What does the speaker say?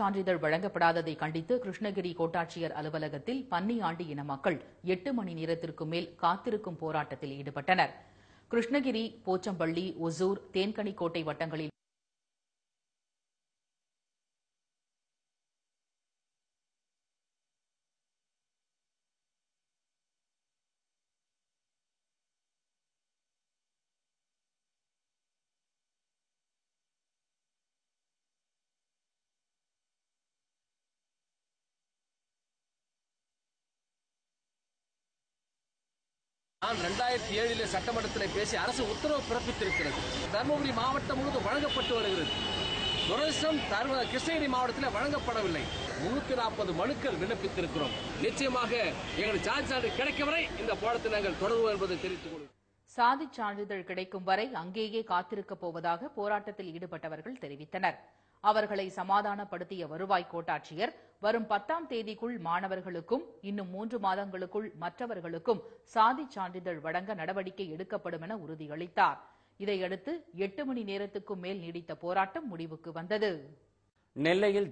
சான்றிதழ் வழங்கப்படாததை கண்டித்து கிருஷ்ணகிரி கோட்டாட்சியர் அலுவலகத்தில் பன்னியாண்டி இன மக்கள் எட்டு மணி நேரத்திற்கு மேல் காத்திருக்கும் போராட்டத்தில் ஈடுபட்டனர். கிருஷ்ணகிரி போச்சம்பள்ளி ஒசூர் தேன்கனிக்கோட்டை வட்டங்களில் நான் ரெண்டாயிரத்தி ஏழில் சட்டமன்றத்தில் பேசி அரசு உத்தரவு பிறப்பித்திருக்கிறது. தருமபுரி மாவட்டம் முழுவதும் வழங்கப்பட்டு வருகிறது. துரதிருஷ்டம் தர்ம கிருஷ்ணகிரி மாவட்டத்தில் வழங்கப்படவில்லை. முன்னூத்தி நாற்பது மனுக்கள் விண்ணப்பித்திருக்கிறோம். நிச்சயமாக எங்களுக்கு சார்ஜ் சான்று கிடைக்கும் வரை இந்த போராட்டத்தை நாங்கள் தொடருவோம் என்பதை தெரிவித்துக் கொள்கிறோம். சாதிச் சான்றிதழ் கிடைக்கும் வரை அங்கேயே காத்திருக்கப் போவதாக போராட்டத்தில் ஈடுபட்டவர்கள் தெரிவித்தனர். அவர்களை சமாதானப்படுத்திய வருவாய் கோட்டாட்சியர் வரும் பத்தாம் தேதிக்குள் மாணவர்களுக்கும் இன்னும் மூன்று மாதங்களுக்குள் மற்றவர்களுக்கும் சாதிச் சான்றிதழ் வழங்க நடவடிக்கை எடுக்கப்படும் என உறுதியளித்தார். இதையடுத்து எட்டு மணி நேரத்துக்கும் மேல் நீடித்த போராட்டம் முடிவுக்கு வந்தது. நெல்லையில்